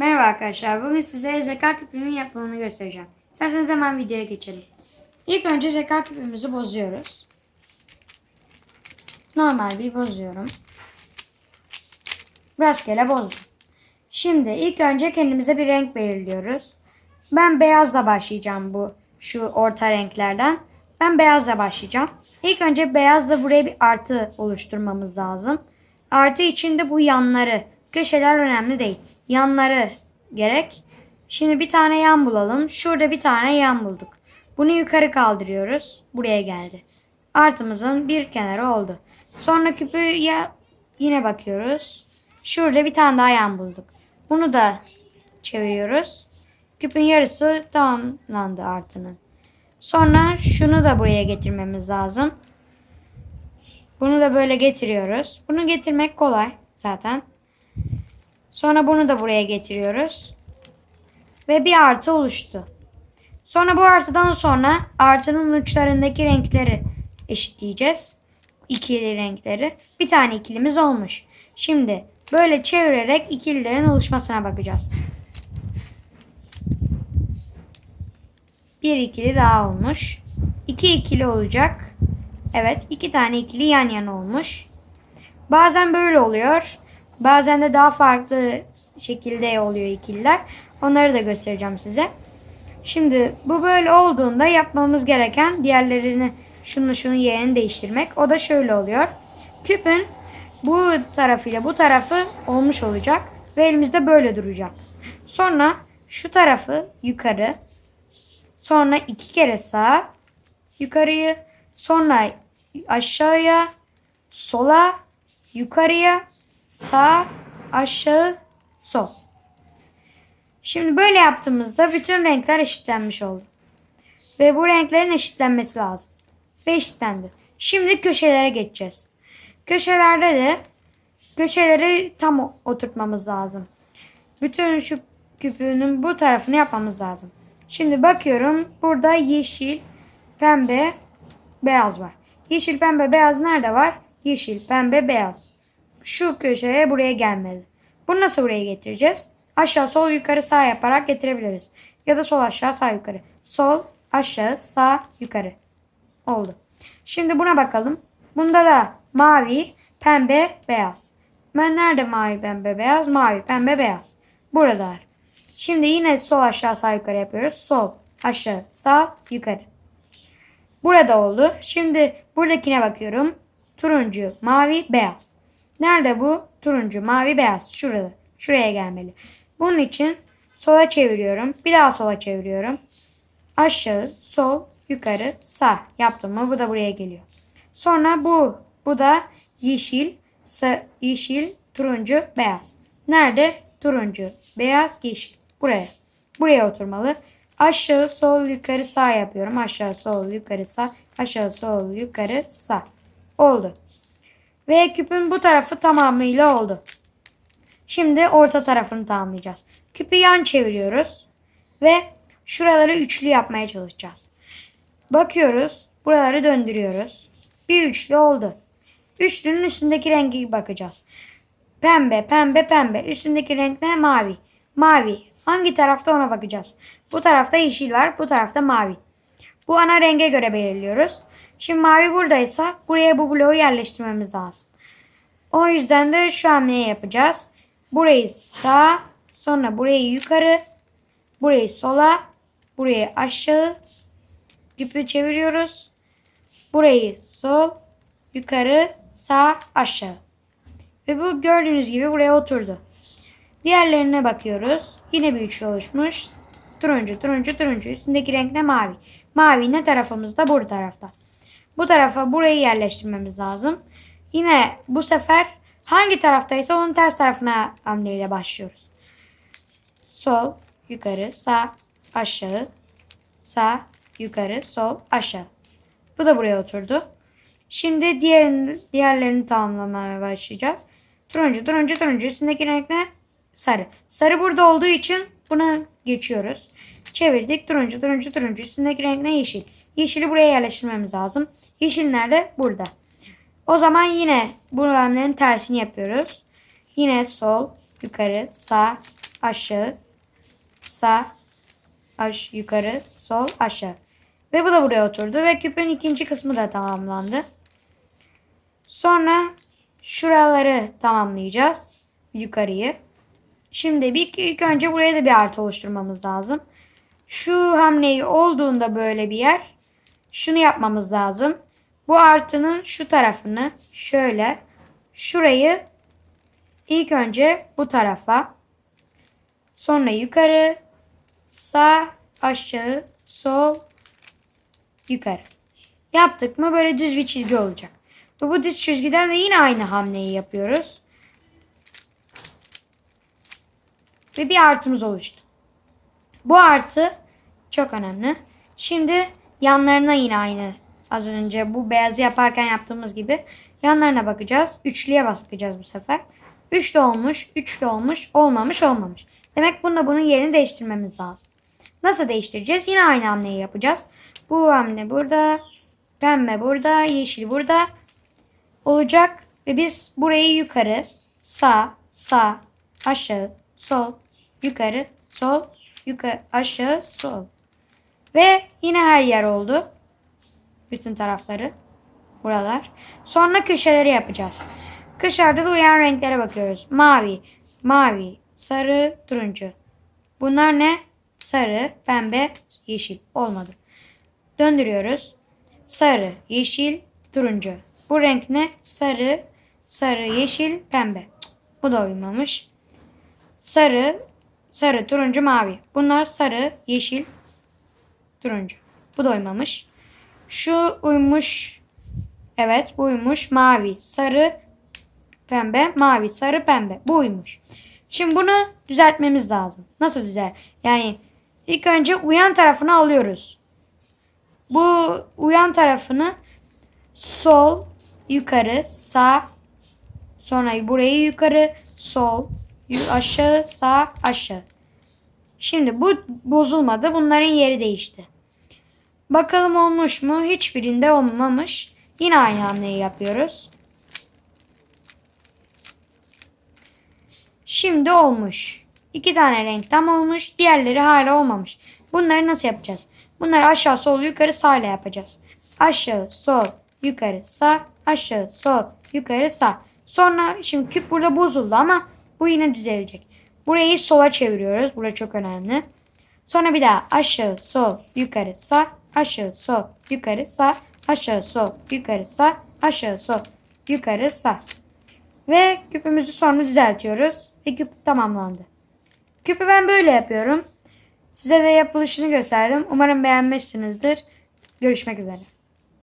Merhaba arkadaşlar. Bugün size zeka küpünün yapımını göstereceğim. İsterseniz hemen videoya geçelim. İlk önce zeka küpümüzü bozuyoruz. Normal bir bozuyorum. Rastgele bozdum. Şimdi ilk önce kendimize bir renk belirliyoruz. Ben beyazla başlayacağım bu şu orta renklerden. Ben beyazla başlayacağım. İlk önce beyazla buraya bir artı oluşturmamız lazım. Artı içinde bu yanları, köşeler önemli değil. Yanları gerek. Şimdi bir tane yan bulalım. Şurada bir tane yan bulduk. Bunu yukarı kaldırıyoruz. Buraya geldi. Artımızın bir kenarı oldu. Sonra küpü ya yine bakıyoruz. Şurada bir tane daha yan bulduk. Bunu da çeviriyoruz. Küpün yarısı tamamlandı artının. Sonra şunu da buraya getirmemiz lazım. Bunu da böyle getiriyoruz. Bunu getirmek kolay zaten. Sonra bunu da buraya getiriyoruz. Ve bir artı oluştu. Sonra bu artıdan sonra artının uçlarındaki renkleri eşitleyeceğiz. İkili renkleri. Bir tane ikilimiz olmuş. Şimdi böyle çevirerek ikililerin oluşmasına bakacağız. Bir ikili daha olmuş. İki ikili olacak. Evet iki tane ikili yan yana olmuş. Bazen böyle oluyor. Bazen de daha farklı şekilde oluyor ikililer. Onları da göstereceğim size. Şimdi bu böyle olduğunda yapmamız gereken diğerlerini şunu şunun yerini değiştirmek. O da şöyle oluyor. Küpün bu tarafıyla bu tarafı olmuş olacak ve elimizde böyle duracak. Sonra şu tarafı yukarı, sonra iki kere sağ, yukarıyı, sonra aşağıya, sola, yukarıya, sağ, aşağı, sol. Şimdi böyle yaptığımızda bütün renkler eşitlenmiş oldu. Ve bu renklerin eşitlenmesi lazım. Ve eşitlendi. Şimdi köşelere geçeceğiz. Köşelerde de köşeleri tam oturtmamız lazım. Bütün şu küpünün bu tarafını yapmamız lazım. Şimdi bakıyorum burada yeşil, pembe, beyaz var. Yeşil, pembe, beyaz nerede var? Yeşil, pembe, beyaz. Şu köşeye buraya gelmedi. Bunu nasıl buraya getireceğiz? Aşağı, sol, yukarı, sağ yaparak getirebiliriz. Ya da sol, aşağı, sağ, yukarı. Sol, aşağı, sağ, yukarı. Oldu. Şimdi buna bakalım. Bunda da mavi, pembe, beyaz. Ben nerede mavi, pembe, beyaz? Mavi, pembe, beyaz. Burada. Şimdi yine sol, aşağı, sağ, yukarı yapıyoruz. Sol, aşağı, sağ, yukarı. Burada oldu. Şimdi buradakine bakıyorum. Turuncu, mavi, beyaz. Nerede bu? Turuncu, mavi, beyaz. Şurada. Şuraya gelmeli. Bunun için sola çeviriyorum. Bir daha sola çeviriyorum. Aşağı, sol, yukarı, sağ. Yaptım mı bu da buraya geliyor. Sonra bu. Bu da yeşil, sa- yeşil, turuncu, beyaz. Nerede? Turuncu, beyaz, yeşil. Buraya. Buraya oturmalı. Aşağı, sol, yukarı, sağ yapıyorum. Aşağı, sol, yukarı, sağ. Aşağı, sol, yukarı, sağ. Oldu. Ve küpün bu tarafı tamamıyla oldu. Şimdi orta tarafını tamamlayacağız. Küpü yan çeviriyoruz. Ve şuraları üçlü yapmaya çalışacağız. Bakıyoruz. Buraları döndürüyoruz. Bir üçlü oldu. Üçlünün üstündeki rengi bakacağız. Pembe, pembe, pembe. Üstündeki renk ne? Mavi. Mavi. Hangi tarafta ona bakacağız. Bu tarafta yeşil var. Bu tarafta mavi. Bu ana renge göre belirliyoruz. Şimdi mavi buradaysa buraya bu bloğu yerleştirmemiz lazım. O yüzden de şu hamleyi yapacağız. Burayı sağ, sonra burayı yukarı, burayı sola, burayı aşağı. Küpü çeviriyoruz. Burayı sol, yukarı, sağ, aşağı. Ve bu gördüğünüz gibi buraya oturdu. Diğerlerine bakıyoruz. Yine bir üçlü oluşmuş. Turuncu, turuncu, turuncu. Üstündeki renk ne? Mavi. Mavi ne tarafımızda? Bu tarafta. Bu tarafa burayı yerleştirmemiz lazım. Yine bu sefer hangi taraftaysa onun ters tarafına hamleyle başlıyoruz. Sol, yukarı, sağ, aşağı, sağ, yukarı, sol, aşağı. Bu da buraya oturdu. Şimdi diğerini, diğerlerini tamamlamaya başlayacağız. Turuncu, turuncu, turuncu. Üstündeki renk ne? Sarı. Sarı burada olduğu için buna geçiyoruz. Çevirdik. Turuncu, turuncu, turuncu. Üstündeki renk ne? Yeşil. Yeşili buraya yerleştirmemiz lazım. Yeşil nerede? Burada. O zaman yine bu hamlenin tersini yapıyoruz. Yine sol, yukarı, sağ, aşağı, sağ, aş, yukarı, sol, aşağı. Ve bu da buraya oturdu ve küpün ikinci kısmı da tamamlandı. Sonra şuraları tamamlayacağız. Yukarıyı. Şimdi bir ilk önce buraya da bir artı oluşturmamız lazım. Şu hamleyi olduğunda böyle bir yer şunu yapmamız lazım. Bu artının şu tarafını şöyle şurayı ilk önce bu tarafa sonra yukarı sağ aşağı sol yukarı. Yaptık mı böyle düz bir çizgi olacak. Ve bu düz çizgiden de yine aynı hamleyi yapıyoruz. Ve bir artımız oluştu. Bu artı çok önemli. Şimdi yanlarına yine aynı az önce bu beyazı yaparken yaptığımız gibi yanlarına bakacağız. Üçlüye bakacağız bu sefer. Üçlü olmuş, üçlü olmuş, olmamış, olmamış. Demek bununla bunun yerini değiştirmemiz lazım. Nasıl değiştireceğiz? Yine aynı hamleyi yapacağız. Bu hamle burada, pembe burada, yeşil burada olacak ve biz burayı yukarı, sağ, sağ, aşağı, sol, yukarı, sol, yukarı, aşağı, sol. Ve yine her yer oldu. Bütün tarafları. Buralar. Sonra köşeleri yapacağız. Köşelerde de uyan renklere bakıyoruz. Mavi, mavi, sarı, turuncu. Bunlar ne? Sarı, pembe, yeşil. Olmadı. Döndürüyoruz. Sarı, yeşil, turuncu. Bu renk ne? Sarı, sarı, yeşil, pembe. Bu da uymamış. Sarı, sarı, turuncu, mavi. Bunlar sarı, yeşil, turuncu. Bu da uymamış. Şu uymuş. Evet bu uymuş. Mavi, sarı, pembe, mavi, sarı, pembe. Bu uymuş. Şimdi bunu düzeltmemiz lazım. Nasıl düzel? Yani ilk önce uyan tarafını alıyoruz. Bu uyan tarafını sol, yukarı, sağ, sonra burayı yukarı, sol, aşağı, sağ, aşağı. Şimdi bu bozulmadı. Bunların yeri değişti. Bakalım olmuş mu? Hiçbirinde olmamış. Yine aynı hamleyi yapıyoruz. Şimdi olmuş. İki tane renk tam olmuş. Diğerleri hala olmamış. Bunları nasıl yapacağız? Bunları aşağı sol yukarı sağ ile yapacağız. Aşağı sol yukarı sağ aşağı sol yukarı sağ. Sonra şimdi küp burada bozuldu ama bu yine düzelecek. Burayı sola çeviriyoruz. Burası çok önemli. Sonra bir daha aşağı sol yukarı sağ aşağı sol yukarı sağ aşağı sol yukarı sağ aşağı sol yukarı sağ. Ve küpümüzü sonra düzeltiyoruz. Ve küp tamamlandı. Küpü ben böyle yapıyorum. Size de yapılışını gösterdim. Umarım beğenmişsinizdir. Görüşmek üzere.